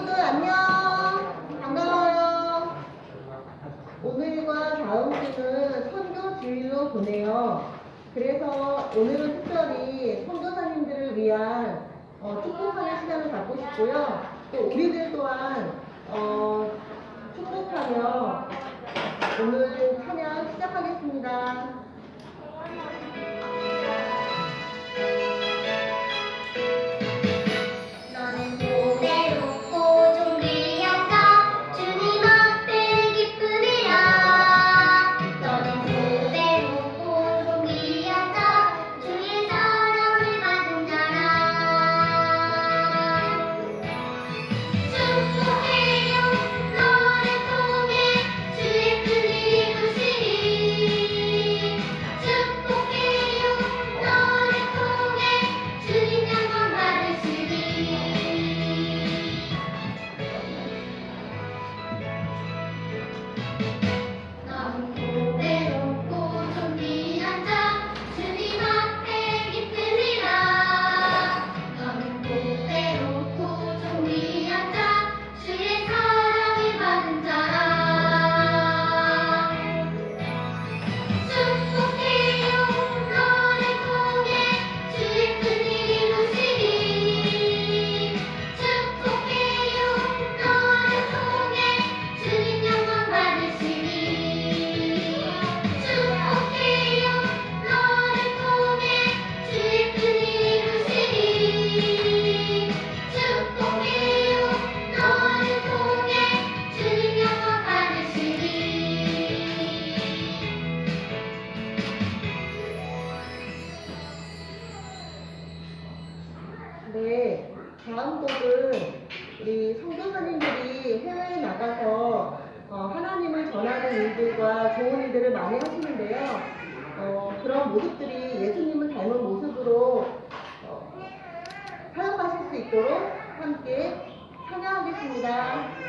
친구들 안녕. 반가워요. 오늘과 다음 주는 선교 주일로 보내요. 그래서 오늘은 특별히 선교사님들을 위한 어, 축복하는 시간을 갖고 싶고요. 또 우리들 또한 어, 축복하며 오늘 찬양 시작하겠습니다. 많은 일들과 좋은 일들을 많이 하시는데요. 어, 그런 모습들이 예수님을 닮은 모습으로 어, 사용하실 수 있도록 함께 찬양하겠습니다.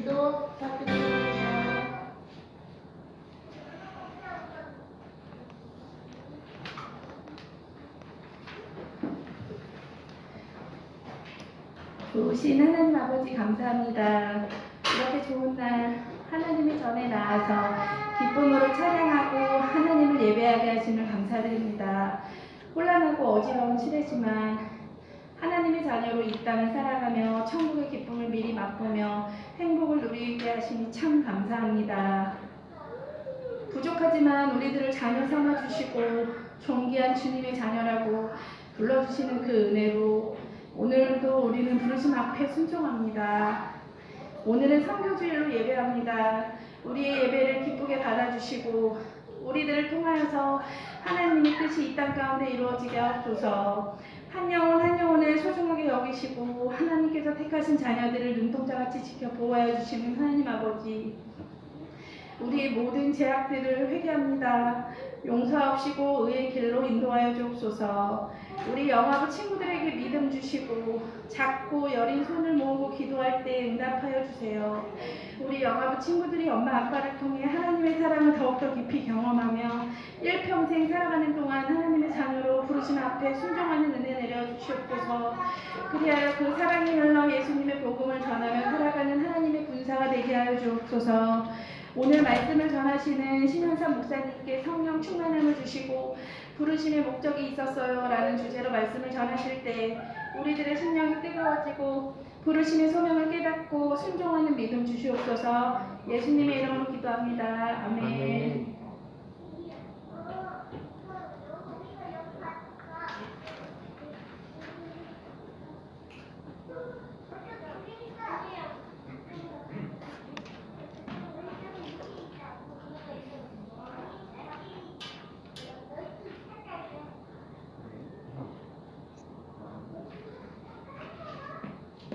기도 부탁드립니다. 좋으신 하나님 아버지 감사합니다. 이렇게 좋은 날 하나님의 전에 나와서 기쁨으로 찬양하고 하나님을 예배하게 하시는 감사드립니다. 혼란하고 어지러운 시대지만 자녀로 이 땅을 살아가며 천국의 기쁨을 미리 맛보며 행복을 누리게 하시니 참 감사합니다. 부족하지만 우리들을 자녀 삼아 주시고 존귀한 주님의 자녀라고 불러주시는 그 은혜로 오늘도 우리는 부르심 앞에 순종합니다. 오늘은 성교주일로 예배합니다. 우리의 예배를 기쁘게 받아주시고 우리들을 통하여서 하나님의 뜻이 이 땅 가운데 이루어지게 하옵소서. 한 영혼 한 영혼을 소중하게 여기시고 하나님께서 택하신 자녀들을 눈동자같이 지켜 보호하여 주시는 하나님 아버지. 우리의 모든 제약들을 회개합니다. 용서하시고 의의 길로 인도하여 주옵소서. 우리 영화부 친구들에게 믿음 주시고 작고 여린 손을 모으고 기도할 때 응답하여 주세요. 우리 영화부 친구들이 엄마 아빠를 통해 하나님의 사랑을 더욱더 깊이 경험하며 일평생 살아가는 동안 부르심 앞에 순종하는 은혜 내려 주시옵소서. 그리하여 그 사랑이 흘러 예수님의 복음을 전하며 살아가는 하나님의 군사가 되게 하여 주옵소서. 오늘 말씀을 전하시는 신현삼 목사님께 성령 충만함을 주시고 부르심의 목적이 있었어요 라는 주제로 말씀을 전하실 때 우리들의 심령이 뜨거워지고 부르심의 소명을 깨닫고 순종하는 믿음 주시옵소서 예수님의 이름으로 기도합니다. 아멘.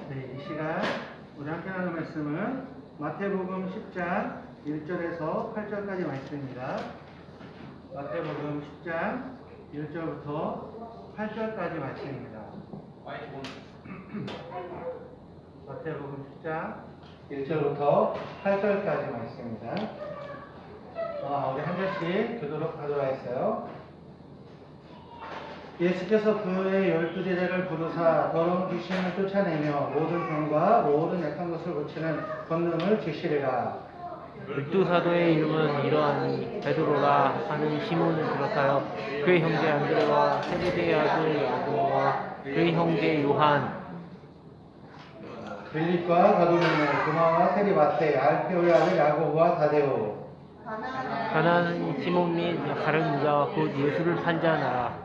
네, 이 시간 우리 함께 나눌 말씀은 마태복음 10장 1절에서 8절까지 말씀입니다. 마태복음 10장 1절부터 8절까지 말씀입니다. 마태복음 10장 1절부터 8절까지 말씀입니다. 아, 우리 한 절씩 교도록 가져와 있어요. 예수께서 그의 열두 제자를 부르사 더러운 귀신을 쫓아내며 모든 병과 모든 약한 것을 고치는 권능을 주시리라. 열두 사도의 이름은 이러하니 베드로라 하는 시몬을 비롯하여 그의 형제 안드레와 세베대의 아들 야고보와 그의 형제 요한 빌립과 가돌로메, 도마와 세리바테, 알페오의 아들 야고보와 다데오. 가나는 시몬 및 다른 자와 곧 예수를 판자나라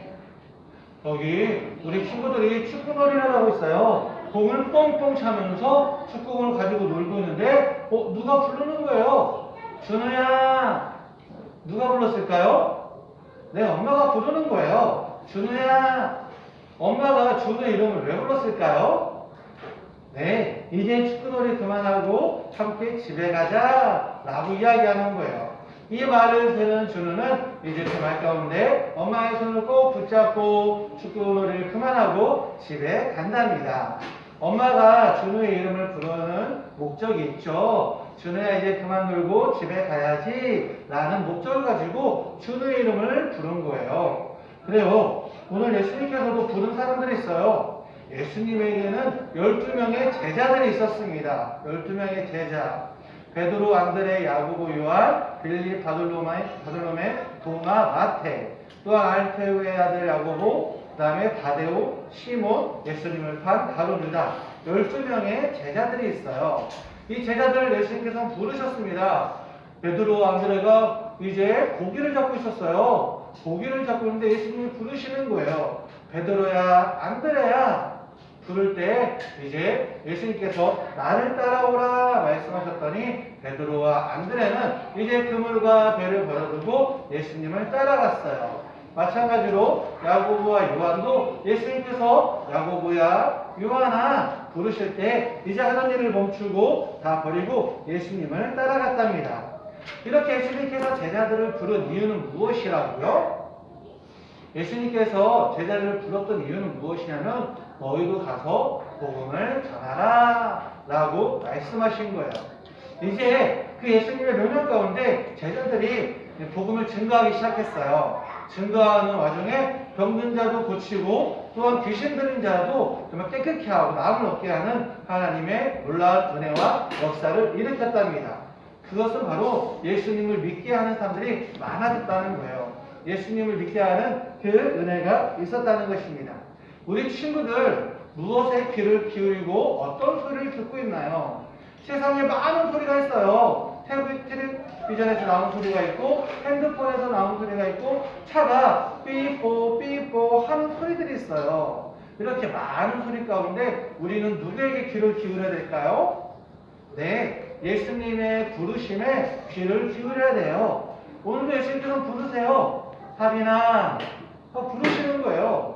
거기 우리 친구들이 축구놀이를 하고 있어요. 공을 뻥뻥 차면서 축구공을 가지고 놀고 있는데 어, 누가 부르는 거예요? 준우야. 누가 불렀을까요? 네, 엄마가 부르는 거예요. 준우야. 엄마가 준우 이름을 왜 불렀을까요? 네, 이제 축구놀이 그만하고 함께 집에 가자 라고 이야기하는 거예요. 이 말을 들은 준우는 이제 그말 가운데 엄마의 손을 꼭 붙잡고 축구놀이를 그만하고 집에 간답니다. 엄마가 준우의 이름을 부르는 목적이 있죠. 준우야 이제 그만 놀고 집에 가야지 라는 목적을 가지고 준우의 이름을 부른 거예요. 그래요. 오늘 예수님께서도 부른 사람들이 있어요. 예수님에게는 12명의 제자들이 있었습니다. 12명의 제자. 베드로, 안드레, 야고보, 요한, 빌립, 바돌로메, 바돌로메, 도마, 마테, 또한 알페우의 아들 야고보, 그 다음에 다데오, 시몬, 예수님을 판 가로 유다. 12명의 제자들이 있어요. 이 제자들을 예수님께서 부르셨습니다. 베드로, 안드레가 이제 고기를 잡고 있었어요. 고기를 잡고 있는데 예수님이 부르시는 거예요. 베드로야, 안드레야, 부를 때 이제 예수님께서 나를 따라오라 말씀하셨더니 베드로와 안드레는 이제 그물과 배를 버려두고 예수님을 따라갔어요. 마찬가지로 야고보와 요한도 예수님께서 야고보야 요한아 부르실 때 이제 하던 일을 멈추고 다 버리고 예수님을 따라갔답니다. 이렇게 예수님께서 제자들을 부른 이유는 무엇이라고요? 예수님께서 제자들을 불렀던 이유는 무엇이냐면 너희도 가서 복음을 전하라 라고 말씀하신 거예요. 이제 그 예수님의 명령 가운데 제자들이 복음을 증거하기 시작했어요. 증거하는 와중에 병든 자도 고치고 또한 귀신 들린 자도 정말 깨끗게 하고 나음을 얻게 하는 하나님의 놀라운 은혜와 역사를 일으켰답니다. 그것은 바로 예수님을 믿게 하는 사람들이 많아졌다는 거예요. 예수님을 믿게 하는 그 은혜가 있었다는 것입니다. 우리 친구들 무엇에 귀를 기울이고 어떤 소리를 듣고 있나요? 세상에 많은 소리가 있어요. 텔레비- 텔레비전에서 나오는 소리가 있고 핸드폰에서 나오는 소리가 있고 차가 삐뽀 삐뽀 하는 소리들이 있어요. 이렇게 많은 소리 가운데 우리는 누구에게 귀를 기울여야 될까요? 네, 예수님의 부르심에 귀를 기울여야 돼요. 오늘도 예수님께서 부르세요. 하빈아 하고 부르시는 거예요.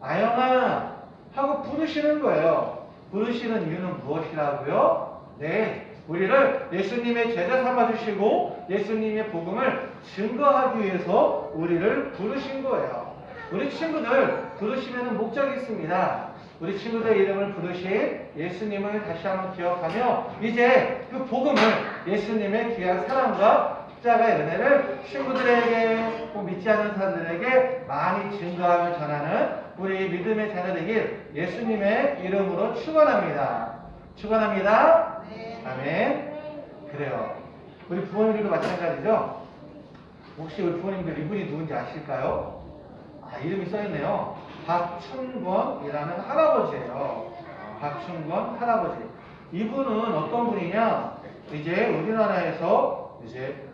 아영아 하고 부르시는 거예요. 부르시는 이유는 무엇이라고요? 네, 우리를 예수님의 제자 삼아 주시고 예수님의 복음을 증거하기 위해서 우리를 부르신 거예요. 우리 친구들 부르시면 목적이 있습니다. 우리 친구들 이름을 부르신 예수님을 다시 한번 기억하며 이제 그 복음을 예수님의 귀한 사랑과 십자가의 은혜를 친구들에게 또 믿지 않는 사람들에게 많이 증거하며 전하는 우리 믿음의 자녀 되길 예수님의 이름으로 축원합니다. 축원합니다. 아멘. 그래요. 우리 부모님들도 마찬가지죠. 혹시 우리 부모님들 이분이 누군지 아실까요? 아, 이름이 써있네요. 박춘권이라는 할아버지예요. 박춘권 할아버지. 이분은 어떤 분이냐? 이제 우리나라에서 이제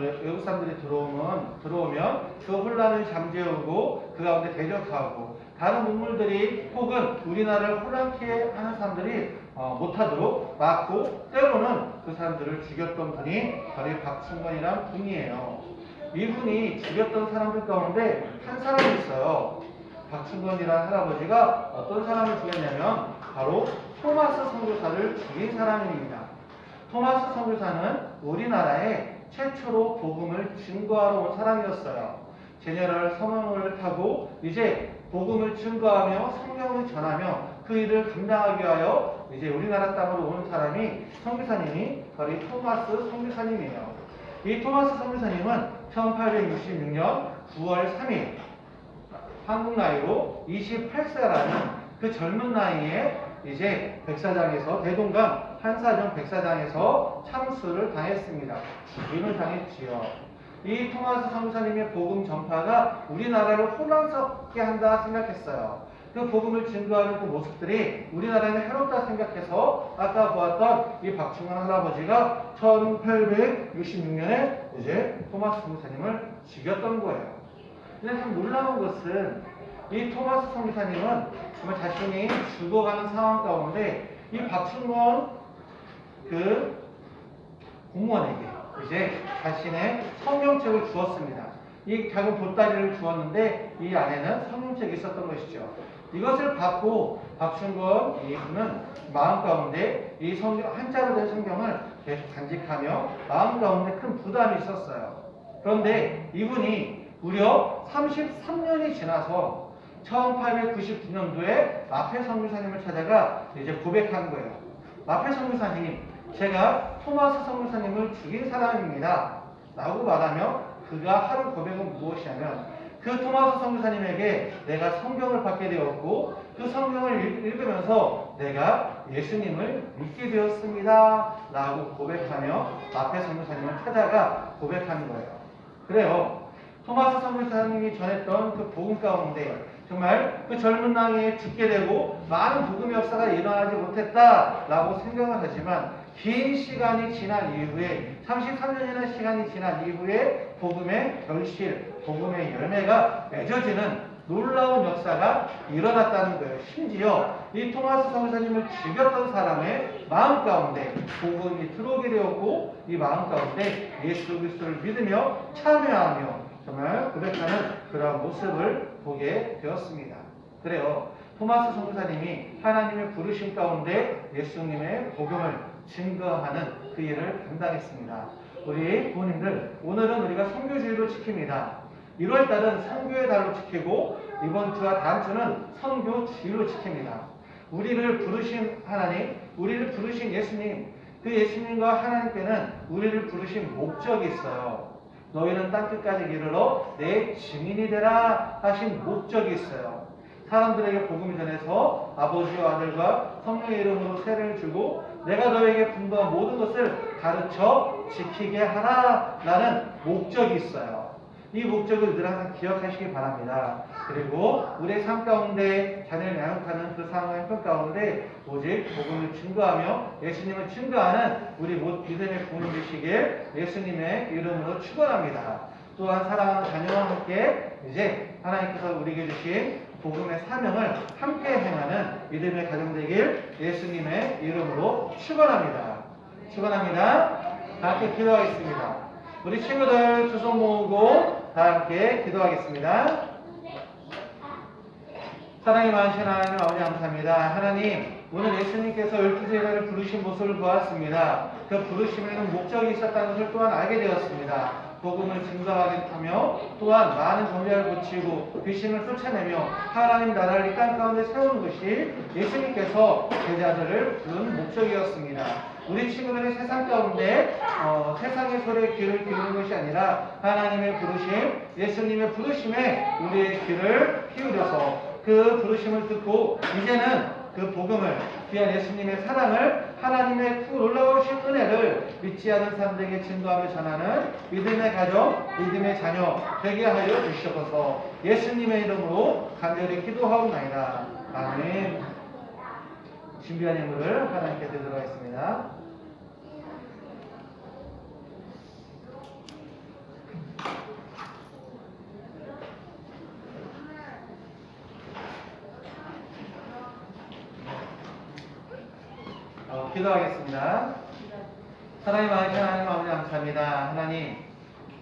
외- 외국 사람들이 들어오면, 들어오면 그 혼란을 잠재우고 그 가운데 대적하고 다른 문물들이 혹은 우리나라를 혼란케 하는 사람들이 어, 못하도록 막고 때로는 그 사람들을 죽였던 분이 바로 이 박충건이란 분이에요. 이분이 죽였던 사람들 가운데 한 사람이 있어요. 박충건이라는 할아버지가 어떤 사람을 죽였냐면 바로 토마스 선교사를 죽인 사람입니다. 토마스 선교사는 우리나라에 최초로 복음을 증거하러 온 사람이었어요. 제네럴 선언을 타고 이제 복음을 증거하며 성경을 전하며 그 일을 감당하기 위하여 이제 우리나라 땅으로 온 사람이 선교사님이 바로 이 토마스 선교사님이에요. 이 토마스 선교사님은 1866년 9월 3일 한국 나이로 28세라는 그 젊은 나이에 이제 백사장에서 대동강 한사정 백사장에서 참수를 당했습니다. 죽임을 당했지요. 이 토마스 선교사님의 복음 전파가 우리나라를 혼란스럽게 한다 생각했어요. 그 복음을 증거하는 그 모습들이 우리나라에는 해롭다 생각해서 아까 보았던 이 박충환 할아버지가 1866년에 이제 토마스 선교사님을 죽였던 거예요. 근데 참 놀라운 것은 이 토마스 선교사님은 정말 자신이 죽어가는 상황 가운데 이 박충원 그 공무원에게 이제 자신의 성경책을 주었습니다. 이 작은 보따리를 주었는데 이 안에는 성경책이 있었던 것이죠. 이것을 받고 박충건 이분은 마음 가운데 이 성경 한자로 된 성경을 계속 간직하며 마음 가운데 큰 부담이 있었어요. 그런데 이분이 무려 33년이 지나서 1899년도에 마페 선교사님을 찾아가 이제 고백한 거예요. 마페 선교사님, 제가 토마스 선교사님을 죽인 사람입니다. 라고 말하며 그가 하는 고백은 무엇이냐면 그 토마스 선교사님에게 내가 성경을 받게 되었고 그 성경을 읽- 읽으면서 내가 예수님을 믿게 되었습니다. 라고 고백하며 마페 선교사님을 찾아가 고백하는 거예요. 그래요. 토마스 선교사님이 전했던 그 복음 가운데 정말 그 젊은 나이에 죽게 되고 많은 복음의 역사가 일어나지 못했다라고 생각을 하지만 긴 시간이 지난 이후에 33년이라는 시간이 지난 이후에 복음의 결실, 복음의 열매가 맺어지는 놀라운 역사가 일어났다는 거예요. 심지어 이 토마스 선교사님을 죽였던 사람의 마음 가운데 복음이 들어오게 되었고 이 마음 가운데 예수 그리스도를 믿으며 참여하며 정말 고백하는 그러한 모습을 보게 되었습니다. 그래요. 토마스 선교사님이 하나님의 부르심 가운데 예수님의 복음을 증거하는 그 일을 감당했습니다. 우리 부모님들, 오늘은 우리가 선교주의로 지킵니다. 1월 달은 선교의 달로 지키고 이번 주와 다음 주는 선교주의로 지킵니다. 우리를 부르신 하나님, 우리를 부르신 예수님, 그 예수님과 하나님께는 우리를 부르신 목적이 있어요. 너희는 땅 끝까지 이르러 내 증인이 되라 하신 목적이 있어요. 사람들에게 복음을 전해서 아버지와 아들과 성령의 이름으로 세례를 주고 내가 너에게 분부한 모든 것을 가르쳐 지키게 하라 라는 목적이 있어요. 이 목적을 늘 항상 기억하시기 바랍니다. 그리고 우리의 삶 가운데 자녀를 양육하는 그 상황의 편 가운데 오직 복음을 증거하며 예수님을 증거하는 우리 모 믿음의 부모님 되시길 예수님의 이름으로 축원합니다. 또한 사랑하는 자녀와 함께 이제 하나님께서 우리에게 주신 복음의 사명을 함께 행하는 믿음의 가정 되길 예수님의 이름으로 축원합니다. 축원합니다. 다 함께 기도하겠습니다. 우리 친구들 두 손 모으고 다 함께 기도하겠습니다. 사랑이 많으신 하나님 아버지 감사합니다. 하나님 오늘 예수님께서 열두 제자를 부르신 모습을 보았습니다. 그 부르심에는 목적이 있었다는 것을 또한 알게 되었습니다. 복음을 증거하겠다며 또한 많은 정죄를 고치고 귀신을 쫓아내며 하나님 나라를 이 땅 가운데 세우는 것이 예수님께서 제자들을 부른 목적이었습니다. 우리 친구들의 세상 가운데 어, 세상의 소리에 귀를 기울이는 것이 아니라 하나님의 부르심, 예수님의 부르심에 우리의 귀를 기울여서 그 부르심을 듣고 이제는 그 복음을 귀한 예수님의 사랑을 하나님의 그 놀라우신 은혜를 믿지 않은 사람들에게 증거하며 전하는 믿음의 가정, 믿음의 자녀 되게 하여 주시옵소서 예수님의 이름으로 간절히 기도하옵나이다. 아멘. 준비한 예물을 하나님께 드리도록 하겠습니다. 어, 기도하겠습니다. 하나님 아버지 하나님 아버지 감사합니다. 하나님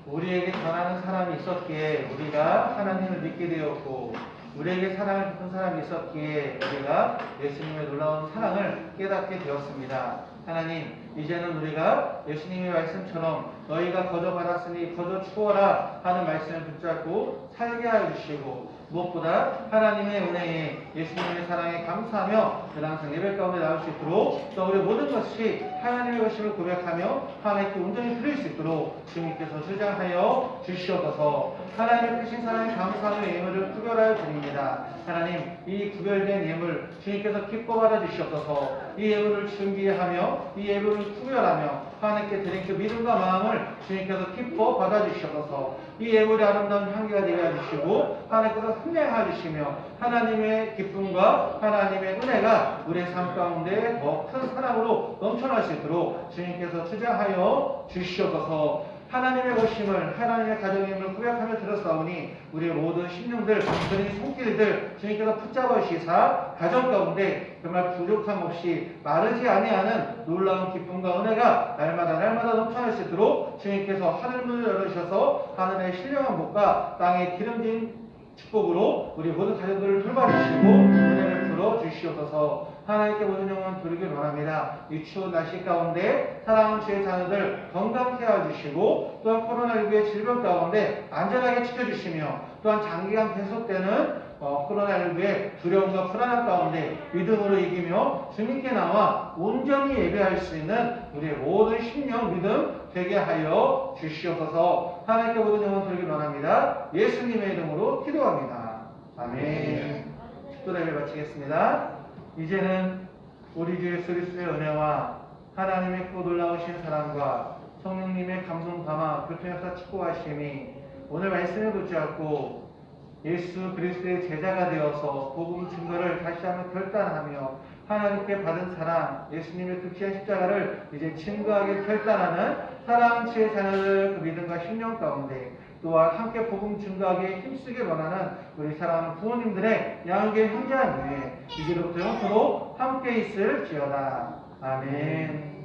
우리에게 전하는 사람이 있었기에 우리가 하나님을 믿게 되었고 우리에게 사랑을 줬던 사람이 있었기에 우리가 예수님의 놀라운 사랑을 깨닫게 되었습니다. 하나님 이제는 우리가 예수님의 말씀처럼 너희가 거저 받았으니 거저 추워라 하는 말씀을 붙잡고 살게 하여 주시고 무엇보다 하나님의 은혜에 예수님의 사랑에 감사하며 늘 항상 예배 가운데 나올 수 있도록 또 우리 모든 것이 하나님의 것임을 고백하며 하나님께 온전히 드릴 수 있도록 주님께서 주장하여 주시옵소서. 하나님의 크신 사랑에 감사하며 예물을 구별하여 드립니다. 하나님 이 구별된 예물 주님께서 기뻐 받아 주시옵소서. 이 예물을 준비하며 이 예물을 구별하며 하나님께 드린 그 믿음과 마음을 주님께서 기뻐 받아 주시옵소서. 이 예물이 아름다운 향기가 되게 해주시고 하나님께서 흥행해 주시며 하나님의 기쁨과 하나님의 은혜가 우리의 삶 가운데 더 큰 사랑으로 있도록 주님께서 투자하여 주시옵소서 하나님의 오심을 하나님의 가정의 힘을 구약하며 들었사오니 우리의 모든 심령들 그런 손길들 주님께서 붙잡으시사 가정 가운데 정말 부족함 없이 마르지 아니하는 놀라운 기쁨과 은혜가 날마다 날마다 넘쳐날 수 있도록 주님께서 하늘 문을 열으셔서 하늘의 신령한 복과 땅의 기름진 축복으로 우리 모든 가정들을 돌봐주시고 은혜를 풀어 주시옵소서 하나님께 모든 영광 드리길 원합니다. 이 추운 날씨 가운데 사랑하는 주의 자녀들 건강케 해주시고 또한 코로나19의 질병 가운데 안전하게 지켜주시며 또한 장기간 계속되는 어, 코로나19의 두려움과 불안함 가운데 믿음으로 이기며 주님께 나와 온전히 예배할 수 있는 우리의 모든 심령 믿음 되게 하여 주시옵소서 하나님께 모든 영광 드리길 원합니다. 예수님의 이름으로 기도합니다. 아멘. 축도 예배 마치겠습니다. 이제는 우리 주 예수 그리스도의 은혜와 하나님의 그 놀라우신 사랑과 성령님의 감동 감화 교통역사 축복하심이 오늘 말씀을 붙잡고 예수 그리스도의 제자가 되어서 복음 증거를 다시 한번 결단하며 하나님께 받은 사랑, 예수님의 그 귀한 십자가를 이제 증거하게 결단하는 사랑하는 지의 자녀들 그 믿음과 신령 가운데 또한 함께 복음 증거하기에 힘쓰길 원하는 우리 사랑하는 부모님들의 양육의 형제한 위에 이제부터 영토로 함께 있을 지어다. 아멘.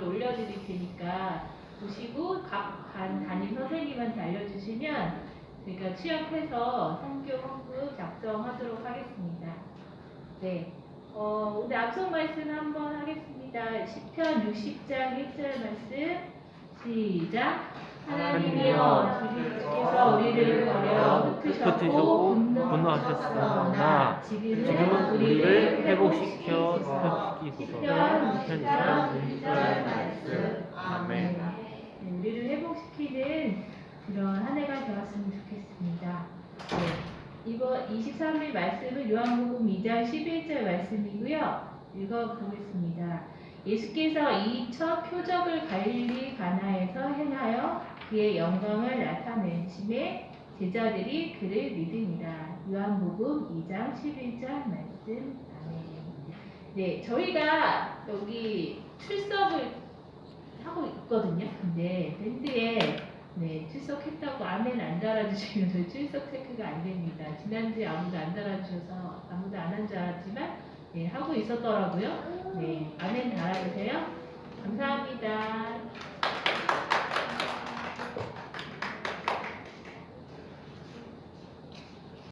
이거를 올려드릴 테니까 보시고 각반 담임 선생님한테 알려주시면 제가 취합해서 선교 헌금 작성하도록 하겠습니다. 네. 어, 오늘 앞선 말씀 한번 하겠습니다. 10편 60장 1절 말씀 시작. 하나님이여 주께서 우리를 버려 흩으셨고 분노하셨으나 지금은 우리를 회복시켜 회복시켜 주시소서. 주시소서. 10편 60장 1절 말씀 아멘. 네, 우리를 회복시키는 그런 한 해가 되었으면 좋겠습니다. 네, 이번 23일 말씀은 요한복음 2장 11절 말씀이고요. 읽어보겠습니다. 예수께서 이 첫 표적을 갈릴리 가나에서 행하여 그의 영광을 나타내심에 제자들이 그를 믿으니라. 요한복음 2장 11절 말씀. 아멘. 네, 저희가 여기 출석을 하고 있거든요. 근데 밴드에 네, 출석했다고 아멘 안 달아주시면 저희 출석 체크가 안 됩니다. 지난주에 아무도 안 달아주셔서 아무도 안 한 줄 알았지만 네, 하고 있었더라고요. 네, 아멘 달아주세요. 감사합니다.